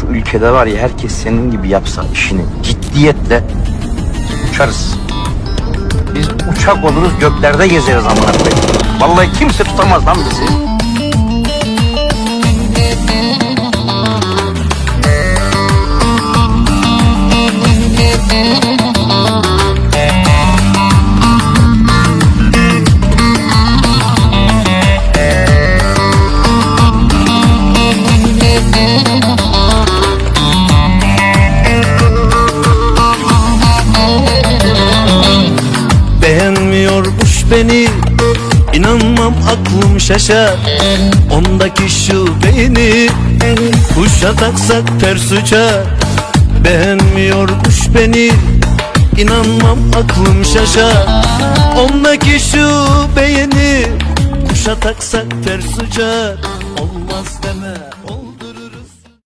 şu ülkede var ya herkes senin gibi yapsa işini ciddiyetle uçarız. Biz uçak oluruz göklerde gezeriz amına koyayım. Vallahi kimse tutamaz lan bizi. Beğenmiyormuş beni. İnanmam aklım şaşar Ondaki şu beyni Kuşa taksak ters uçar Beğenmiyormuş beni. İnanmam aklım şaşar Ondaki şu beyni Kuşa taksak ters uçar